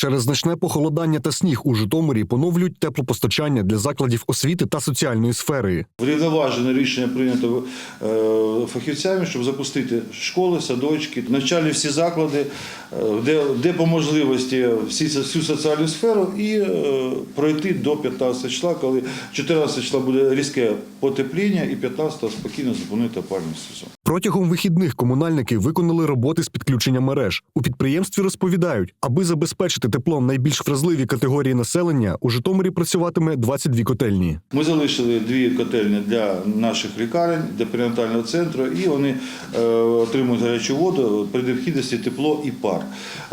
Через значне похолодання та сніг у Житомирі поновлюють теплопостачання для закладів освіти та соціальної сфери. Врівноважене рішення прийнято е, фахівцями, щоб запустити школи, садочки, навчальні всі заклади, е, де, де по можливості всі, всю соціальну сферу і е, пройти до 15 числа, коли 14 числа буде різке потепління і 15 спокійно зупинити опалювальний сезон. Протягом вихідних комунальники виконали роботи з підключення мереж. У підприємстві розповідають, аби забезпечити теплом найбільш вразливі категорії населення, у Житомирі працюватиме 22 котельні. Ми залишили дві котельні для наших лікарень, для перинатального центру, і вони е, отримують гарячу воду при необхідності тепло і пар.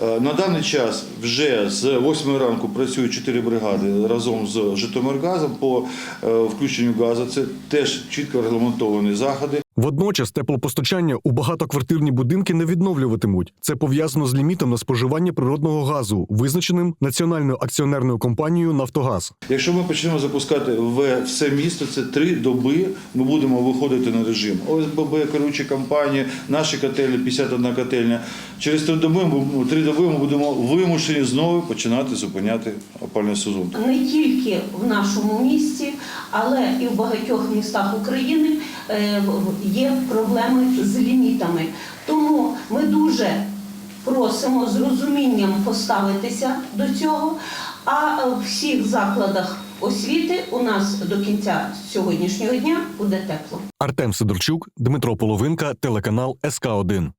Е, на даний час вже з 8 ранку працюють 4 бригади разом з Житомиргазом по е, включенню газу. Це теж чітко регламентовані заходи. Водночас теплопостачання у багатоквартирні будинки не відновлюватимуть. Це пов'язано з лімітом на споживання природного газу, визначеним національною акціонерною компанією Нафтогаз. Якщо ми почнемо запускати в все місто, це три доби. Ми будемо виходити на режим. ОСББ, керуючі компанії, наші котельні, 51 котельня. Через три доби ми три доби ми будемо вимушені знову починати зупиняти опальний сезон. не тільки в нашому місті, але і в багатьох містах України е, в- є проблеми з лімітами. Тому ми дуже просимо з розумінням поставитися до цього. А в всіх закладах освіти у нас до кінця сьогоднішнього дня буде тепло. Артем Сидорчук, Дмитро Половинка, телеканал СК 1